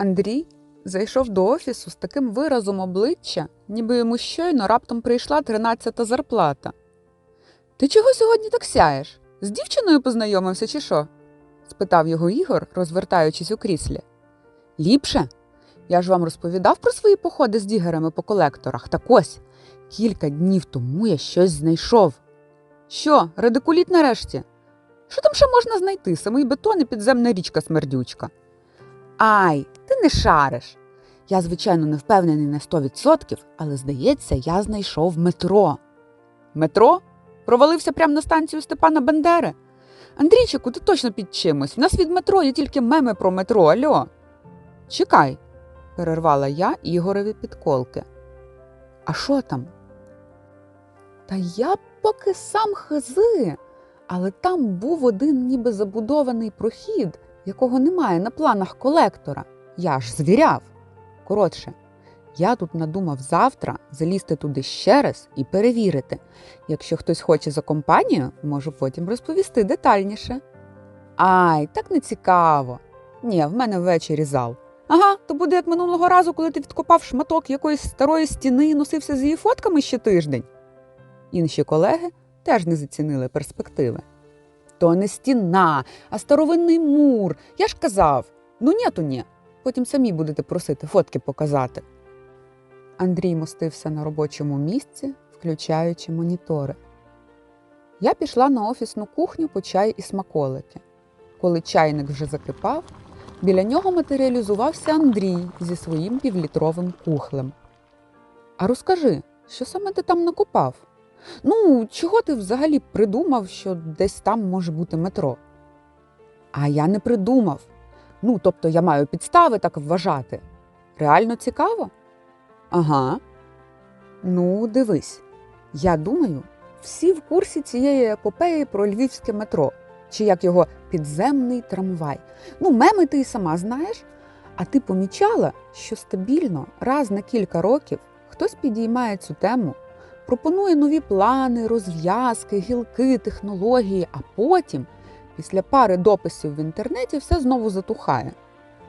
Андрій зайшов до офісу з таким виразом обличчя, ніби йому щойно раптом прийшла тринадцята зарплата. Ти чого сьогодні так сяєш? З дівчиною познайомився чи що? спитав його Ігор, розвертаючись у кріслі. Ліпше? Я ж вам розповідав про свої походи з дігерами по колекторах. Так ось, кілька днів тому я щось знайшов. Що, радикуліт нарешті? Що там ще можна знайти? Самий бетон і підземна річка смердючка. Ай, ти не шариш. Я, звичайно, не впевнений на 100%, але здається, я знайшов метро. Метро? Провалився прямо на станцію Степана Бендери. Андрійчику, ти точно під чимось. В нас від метро є тільки меми про метро, альо. Чекай, перервала я Ігореві підколки. А що там? Та я поки сам хизи, але там був один ніби забудований прохід, якого немає на планах колектора. Я ж звіряв. Коротше, я тут надумав завтра залізти туди ще раз і перевірити. Якщо хтось хоче за компанію, можу потім розповісти детальніше. Ай, так не цікаво. Ні, в мене ввечері зал. Ага, то буде як минулого разу, коли ти відкопав шматок якоїсь старої стіни і носився з її фотками ще тиждень. Інші колеги теж не зацінили перспективи. То не стіна, а старовинний мур. Я ж казав. Ну ні, то ні. Потім самі будете просити фотки показати. Андрій мостився на робочому місці, включаючи монітори. Я пішла на офісну кухню по чай і смаколики. Коли чайник вже закипав, біля нього матеріалізувався Андрій зі своїм півлітровим кухлем. А розкажи, що саме ти там накопав? Ну, чого ти взагалі придумав, що десь там може бути метро? А я не придумав. Ну, тобто я маю підстави так вважати. Реально цікаво? Ага. Ну, дивись. Я думаю, всі в курсі цієї епопеї про львівське метро, чи як його підземний трамвай. Ну, меми ти і сама знаєш. А ти помічала, що стабільно раз на кілька років хтось підіймає цю тему, пропонує нові плани, розв'язки, гілки, технології, а потім, після пари дописів в інтернеті, все знову затухає.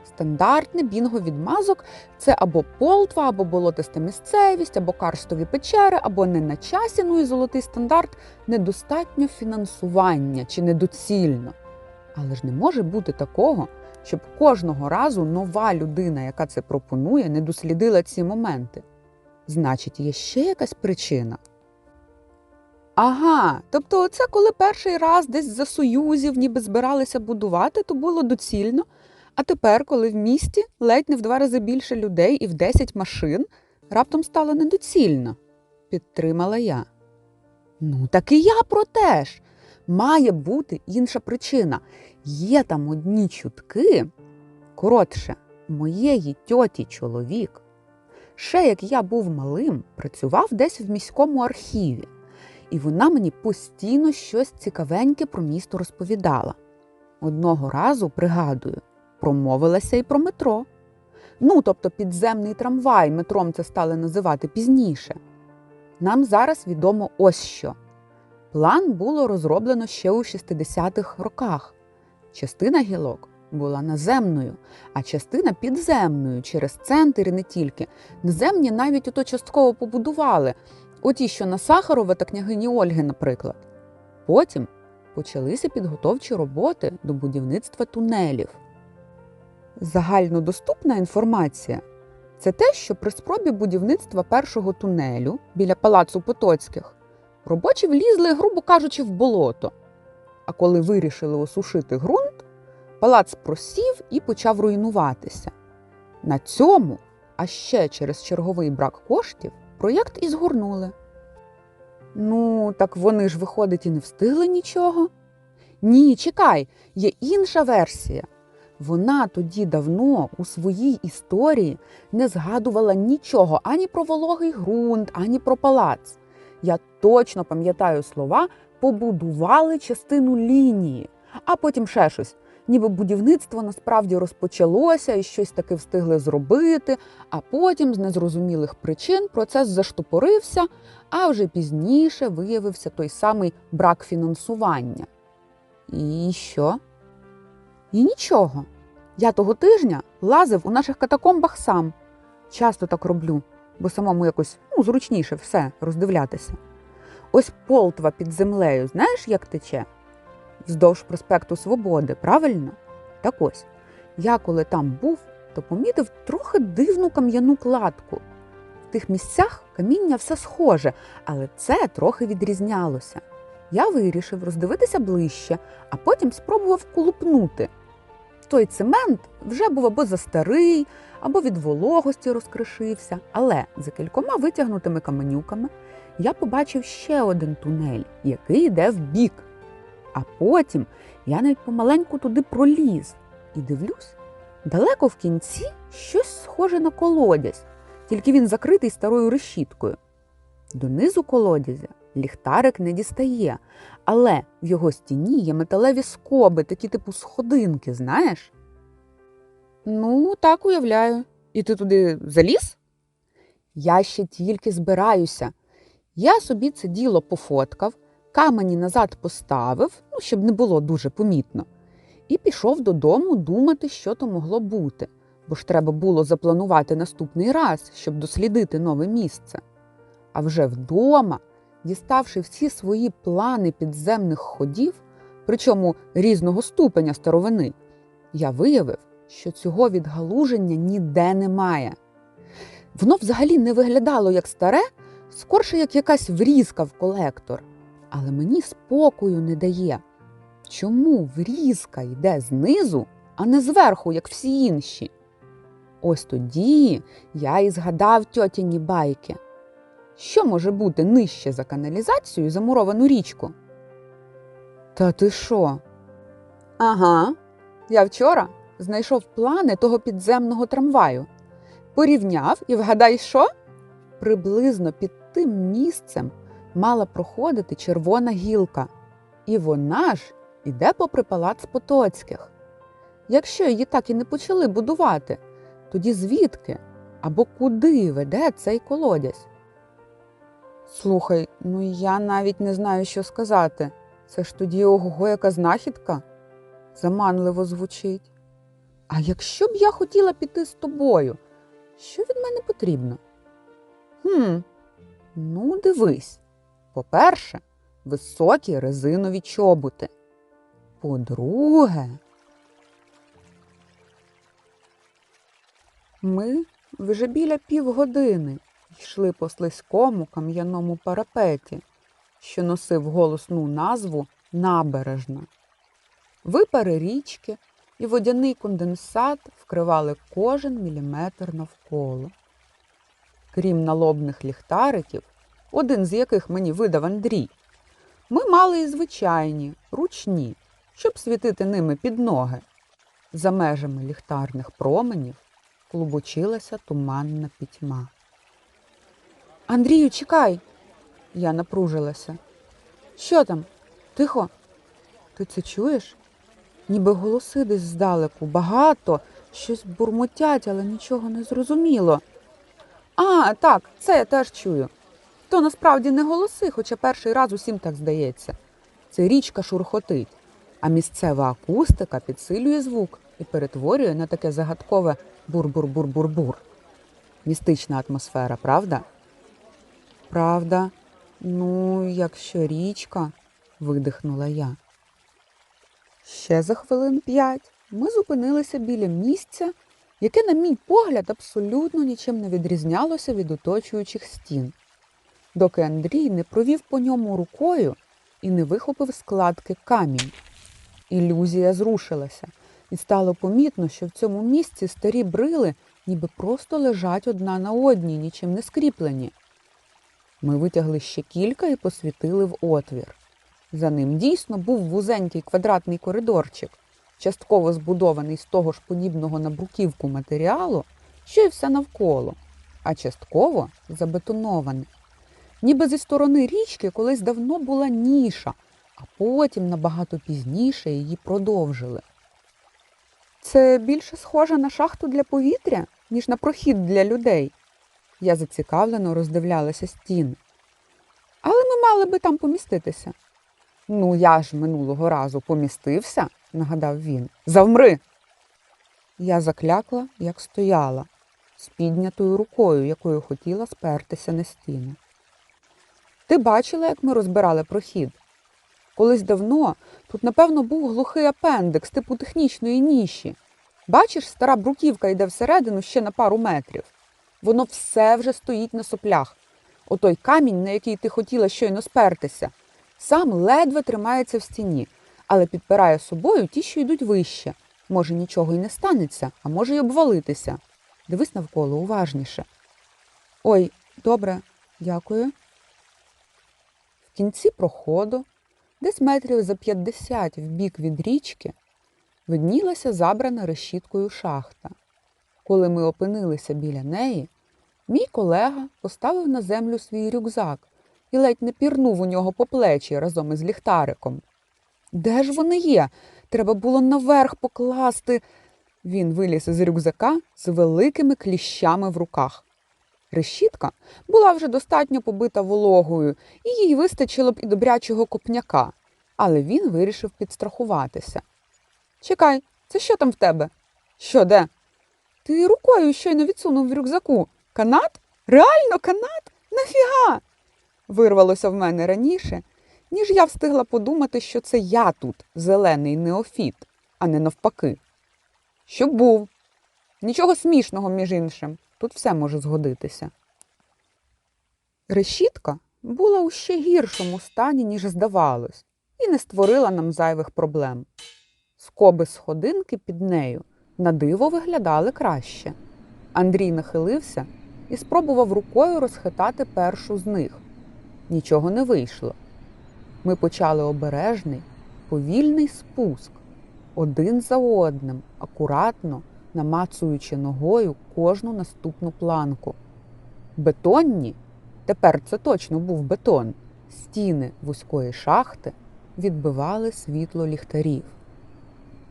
Стандартне бінго відмазок це або полтва, або болотиста місцевість, або карстові печери, або не на часі, ну і золотий стандарт недостатньо фінансування чи недоцільно. Але ж не може бути такого, щоб кожного разу нова людина, яка це пропонує, не дослідила ці моменти. Значить, є ще якась причина. Ага, тобто, оце коли перший раз десь за союзів ніби збиралися будувати, то було доцільно. А тепер, коли в місті ледь не в два рази більше людей і в 10 машин, раптом стало недоцільно, підтримала я. Ну, так і я про те ж. Має бути інша причина. Є там одні чутки. Коротше, моєї тьоті чоловік. Ще як я був малим, працював десь в міському архіві, і вона мені постійно щось цікавеньке про місто розповідала. Одного разу, пригадую, промовилася і про метро. Ну, тобто підземний трамвай, метром це стали називати пізніше. Нам зараз відомо ось що. План було розроблено ще у 60-х роках. Частина гілок була наземною, а частина підземною через центр і не тільки. Наземні навіть ото частково побудували, оті, що на Сахарова та княгині Ольги, наприклад. Потім почалися підготовчі роботи до будівництва тунелів. Загальнодоступна інформація це те, що при спробі будівництва першого тунелю біля палацу Потоцьких робочі влізли, грубо кажучи, в болото. А коли вирішили осушити ґрунт, палац просів і почав руйнуватися. На цьому, а ще через черговий брак коштів, проєкт і згорнули. Ну, так вони ж, виходить, і не встигли нічого. Ні, чекай, є інша версія. Вона тоді давно у своїй історії не згадувала нічого ані про вологий ґрунт, ані про палац. Я точно пам'ятаю слова побудували частину лінії, а потім ще щось. Ніби будівництво насправді розпочалося і щось таки встигли зробити, а потім з незрозумілих причин процес заштопорився, а вже пізніше виявився той самий брак фінансування. І що? І нічого. Я того тижня лазив у наших катакомбах сам. Часто так роблю, бо самому якось ну, зручніше все роздивлятися. Ось полтва під землею, знаєш, як тече? Вздовж проспекту Свободи, правильно? Так ось, я коли там був, то помітив трохи дивну кам'яну кладку. В тих місцях каміння все схоже, але це трохи відрізнялося. Я вирішив роздивитися ближче, а потім спробував кулупнути. Той цемент вже був або застарий, або від вологості розкришився, але за кількома витягнутими каменюками я побачив ще один тунель, який йде в бік. А потім я навіть помаленьку туди проліз і дивлюсь, далеко в кінці щось схоже на колодязь, тільки він закритий старою решіткою. Донизу колодязя ліхтарик не дістає, але в його стіні є металеві скоби, такі типу сходинки, знаєш? Ну, так уявляю. І ти туди заліз? Я ще тільки збираюся. Я собі це діло пофоткав, камені назад поставив, ну, щоб не було дуже помітно, і пішов додому думати, що то могло бути, бо ж треба було запланувати наступний раз, щоб дослідити нове місце. А вже вдома, діставши всі свої плани підземних ходів, причому різного ступеня старовини, я виявив, що цього відгалуження ніде немає. Воно взагалі не виглядало як старе, скорше як якась врізка в колектор. Але мені спокою не дає. Чому врізка йде знизу, а не зверху, як всі інші? Ось тоді я і згадав тьотіні байки. Що може бути нижче за каналізацію замуровану річку? Та ти що? Ага. Я вчора знайшов плани того підземного трамваю. Порівняв і вгадай, що? Приблизно під тим місцем мала проходити червона гілка. І вона ж іде попри палац Потоцьких. Якщо її так і не почали будувати, тоді звідки або куди веде цей колодязь? Слухай, ну я навіть не знаю, що сказати. Це ж тоді ого, яка знахідка? Заманливо звучить. А якщо б я хотіла піти з тобою, що від мене потрібно? Хм, ну дивись. По-перше, високі резинові чоботи. По-друге, ми вже біля півгодини йшли по слизькому кам'яному парапеті, що носив голосну назву Набережна. Випари річки і водяний конденсат вкривали кожен міліметр навколо. Крім налобних ліхтариків, один з яких мені видав Андрій, ми мали і звичайні, ручні, щоб світити ними під ноги. За межами ліхтарних променів клубочилася туманна пітьма. Андрію, чекай. Я напружилася. Що там? Тихо? Ти це чуєш? Ніби голоси десь здалеку, багато, щось бурмотять, але нічого не зрозуміло. А, так, це я теж чую. То насправді не голоси, хоча перший раз усім так здається. Це річка шурхотить, а місцева акустика підсилює звук і перетворює на таке загадкове бур-бур-бур-бур-бур. Містична атмосфера, правда? Правда, ну, якщо річка, видихнула я. Ще за хвилин п'ять ми зупинилися біля місця, яке, на мій погляд, абсолютно нічим не відрізнялося від оточуючих стін, доки Андрій не провів по ньому рукою і не вихопив складки камінь. Ілюзія зрушилася, і стало помітно, що в цьому місці старі брили ніби просто лежать одна на одній, нічим не скріплені. Ми витягли ще кілька і посвітили в отвір. За ним дійсно був вузенький квадратний коридорчик, частково збудований з того ж подібного на бруківку матеріалу, що й все навколо, а частково забетонований. Ніби зі сторони річки колись давно була ніша, а потім набагато пізніше її продовжили. Це більше схоже на шахту для повітря, ніж на прохід для людей. Я зацікавлено роздивлялася стіни. Але ми мали би там поміститися. Ну, я ж минулого разу помістився, нагадав він. Завмри. Я заклякла, як стояла, з піднятою рукою, якою хотіла спертися на стіну. Ти бачила, як ми розбирали прохід? Колись давно тут, напевно, був глухий апендикс типу технічної ніші. Бачиш, стара бруківка йде всередину ще на пару метрів. Воно все вже стоїть на соплях. Отой камінь, на який ти хотіла щойно спертися, сам ледве тримається в стіні, але підпирає собою ті, що йдуть вище. Може, нічого й не станеться, а може й обвалитися. Дивись навколо уважніше. Ой, добре, дякую. В кінці проходу, десь метрів за 50 в бік від річки, виднілася забрана решіткою шахта. Коли ми опинилися біля неї, мій колега поставив на землю свій рюкзак і ледь не пірнув у нього по плечі разом із ліхтариком. Де ж вони є? Треба було наверх покласти. Він виліз із рюкзака з великими кліщами в руках. Решітка була вже достатньо побита вологою, і їй вистачило б і добрячого копняка, але він вирішив підстрахуватися. Чекай, це що там в тебе? Що де? Ти рукою щойно відсунув в рюкзаку. Канат? Реально канат? Нафіга? Вирвалося в мене раніше, ніж я встигла подумати, що це я тут зелений неофіт, а не навпаки. Щоб був. Нічого смішного, між іншим. Тут все може згодитися. Решітка була у ще гіршому стані, ніж здавалось, і не створила нам зайвих проблем. Скоби сходинки під нею на диво виглядали краще. Андрій нахилився і спробував рукою розхитати першу з них. Нічого не вийшло. Ми почали обережний, повільний спуск, один за одним, акуратно намацуючи ногою кожну наступну планку. Бетонні, тепер це точно був бетон, стіни вузької шахти відбивали світло ліхтарів.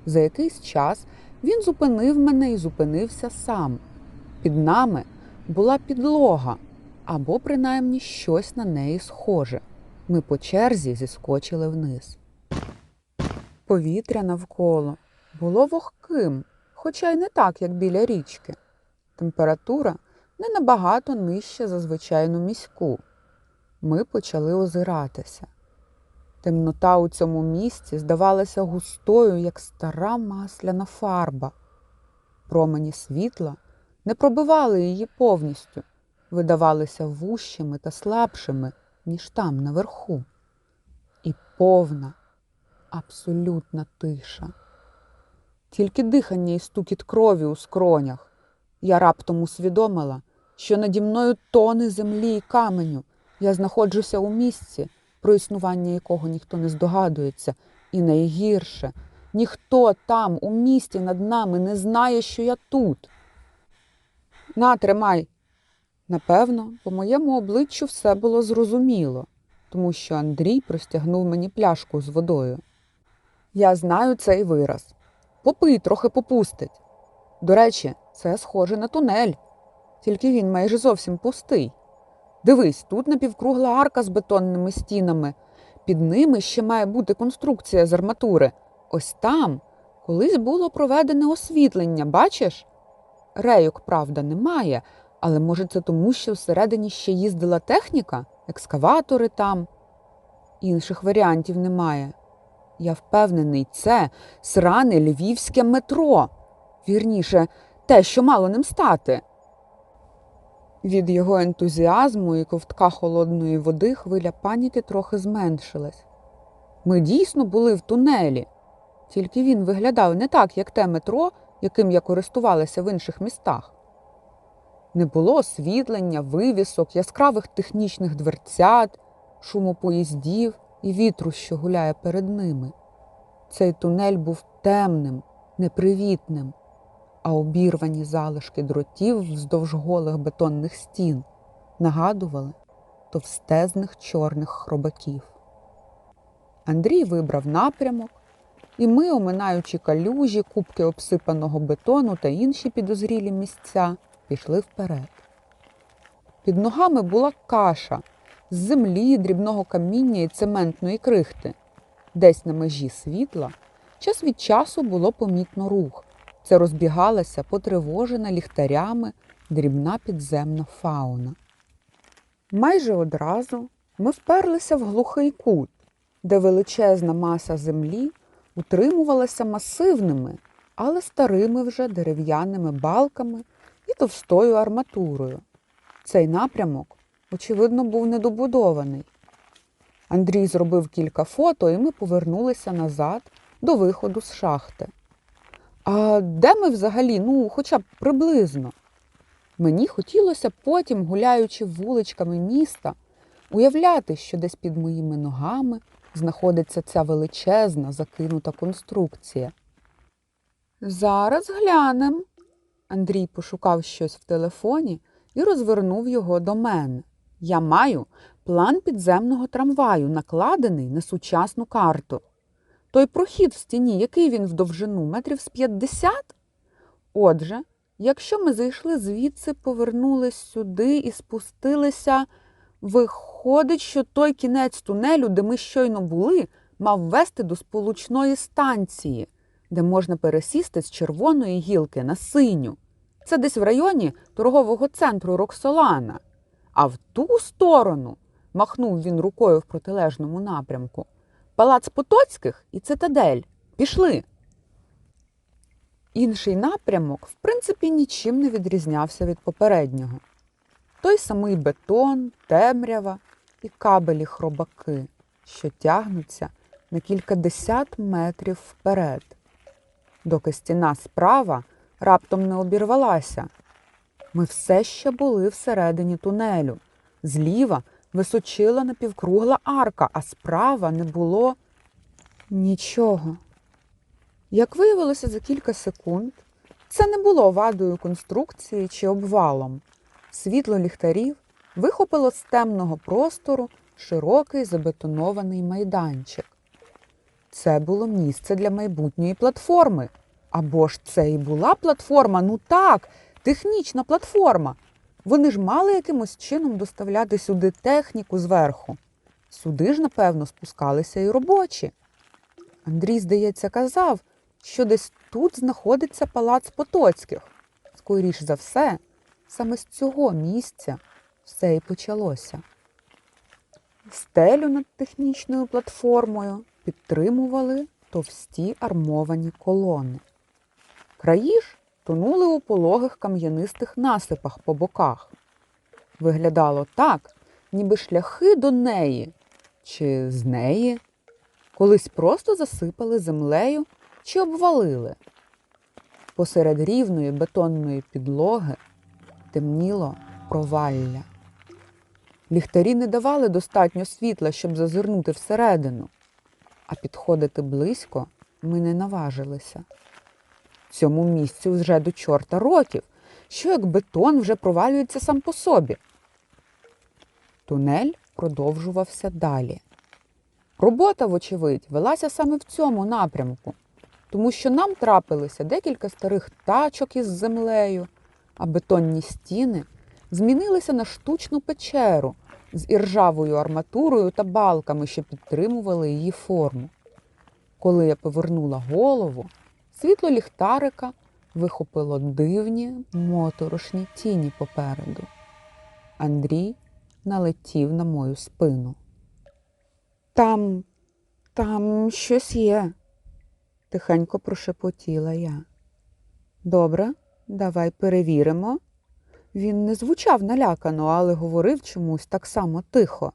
За якийсь час він зупинив мене і зупинився сам. Під нами була підлога або принаймні щось на неї схоже. Ми по черзі зіскочили вниз. Повітря навколо було вогким, хоча й не так, як біля річки. Температура не набагато нижча за звичайну міську. Ми почали озиратися. Темнота у цьому місці здавалася густою, як стара масляна фарба. Промені світла не пробивали її повністю, видавалися вущими та слабшими, ніж там наверху. І повна, абсолютна тиша. Тільки дихання і стукіт крові у скронях. Я раптом усвідомила, що наді мною тони землі і каменю. Я знаходжуся у місці, про існування якого ніхто не здогадується, і найгірше, ніхто там, у місті над нами, не знає, що я тут. На, тримай. Напевно, по моєму обличчю все було зрозуміло, тому що Андрій простягнув мені пляшку з водою. Я знаю цей вираз. Попий трохи попустить. До речі, це схоже на тунель, тільки він майже зовсім пустий. Дивись, тут напівкругла арка з бетонними стінами. Під ними ще має бути конструкція з арматури. Ось там колись було проведене освітлення, бачиш? Рейок, правда, немає, але може це тому, що всередині ще їздила техніка, екскаватори там. Інших варіантів немає. Я впевнений, це сране львівське метро. Вірніше, те, що мало ним стати. Від його ентузіазму і ковтка холодної води хвиля паніки трохи зменшилась. Ми дійсно були в тунелі, тільки він виглядав не так, як те метро, яким я користувалася в інших містах. Не було освітлення, вивісок, яскравих технічних дверцят, шуму поїздів і вітру, що гуляє перед ними. Цей тунель був темним, непривітним, а обірвані залишки дротів вздовж голих бетонних стін нагадували товстезних чорних хробаків. Андрій вибрав напрямок, і ми, оминаючи калюжі, кубки обсипаного бетону та інші підозрілі місця, пішли вперед. Під ногами була каша з землі, дрібного каміння і цементної крихти. Десь на межі світла час від часу було помітно рух, Це розбігалася потривожена ліхтарями дрібна підземна фауна. Майже одразу ми вперлися в глухий кут, де величезна маса землі утримувалася масивними, але старими вже дерев'яними балками і товстою арматурою. Цей напрямок, очевидно, був недобудований. Андрій зробив кілька фото, і ми повернулися назад до виходу з шахти. А де ми взагалі, ну, хоча б приблизно? Мені хотілося потім, гуляючи вуличками міста, уявляти, що десь під моїми ногами знаходиться ця величезна закинута конструкція. Зараз глянем. Андрій пошукав щось в телефоні і розвернув його до мене. Я маю план підземного трамваю, накладений на сучасну карту. Той прохід в стіні, який він в довжину, метрів з 50? Отже, якщо ми зайшли звідси, повернулись сюди і спустилися, виходить, що той кінець тунелю, де ми щойно були, мав вести до сполучної станції, де можна пересісти з червоної гілки на синю. Це десь в районі торгового центру Роксолана. А в ту сторону, махнув він рукою в протилежному напрямку, палац Потоцьких і цитадель. Пішли. Інший напрямок, в принципі, нічим не відрізнявся від попереднього. Той самий бетон, темрява і кабелі хробаки, що тягнуться на кількадесят метрів вперед, доки стіна справа раптом не обірвалася. Ми все ще були всередині тунелю. Зліва височила напівкругла арка, а справа не було нічого. Як виявилося за кілька секунд, це не було вадою конструкції чи обвалом. Світло ліхтарів вихопило з темного простору широкий забетонований майданчик. Це було місце для майбутньої платформи. Або ж це і була платформа, ну так, технічна платформа. Вони ж мали якимось чином доставляти сюди техніку зверху. Сюди ж, напевно, спускалися і робочі. Андрій, здається, казав, що десь тут знаходиться палац Потоцьких. Скоріш за все, саме з цього місця все і почалося. Стелю над технічною платформою підтримували товсті армовані колони. Краї ж тонули у пологих кам'янистих насипах по боках. Виглядало так, ніби шляхи до неї чи з неї колись просто засипали землею чи обвалили. Посеред рівної бетонної підлоги темніло провалля. Ліхтарі не давали достатньо світла, щоб зазирнути всередину, а підходити близько ми не наважилися. Цьому місцю вже до чорта років, що як бетон вже провалюється сам по собі. Тунель продовжувався далі. Робота, вочевидь, велася саме в цьому напрямку, тому що нам трапилися декілька старих тачок із землею, а бетонні стіни змінилися на штучну печеру з іржавою арматурою та балками, що підтримували її форму. Коли я повернула голову, світло ліхтарика вихопило дивні моторошні тіні попереду. Андрій налетів на мою спину. Там, там щось є, тихенько прошепотіла я. Добре, давай перевіримо. Він не звучав налякано, але говорив чомусь так само тихо.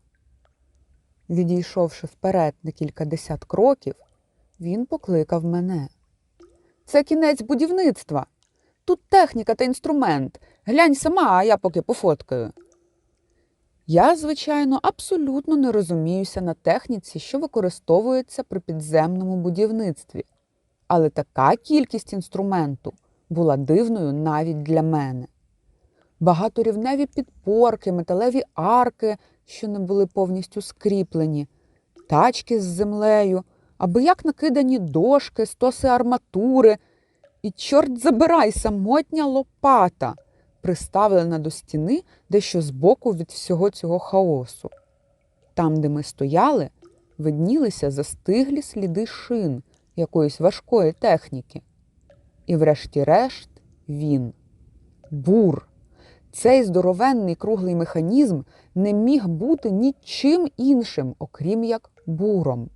Відійшовши вперед на кількадесят кроків, він покликав мене. Це кінець будівництва. Тут техніка та інструмент. Глянь сама, а я поки пофоткаю. Я, звичайно, абсолютно не розуміюся на техніці, що використовується при підземному будівництві. Але така кількість інструменту була дивною навіть для мене. Багаторівневі підпорки, металеві арки, що не були повністю скріплені, тачки з землею, аби як накидані дошки, стоси арматури, і, чорт забирай, самотня лопата, приставлена до стіни дещо збоку від всього цього хаосу. Там, де ми стояли, виднілися застиглі сліди шин якоїсь важкої техніки. І врешті-решт він бур. Цей здоровенний круглий механізм не міг бути нічим іншим, окрім як буром.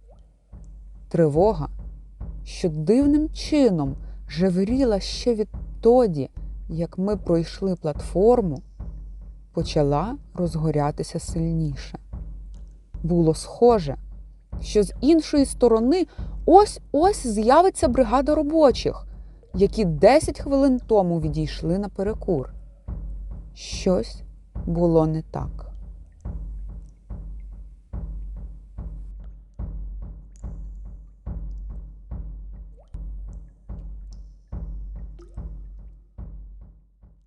Тривога, що дивним чином жевріла ще відтоді, як ми пройшли платформу, почала розгорятися сильніше. Було схоже, що з іншої сторони ось ось з'явиться бригада робочих, які 10 хвилин тому відійшли на перекур. Щось було не так.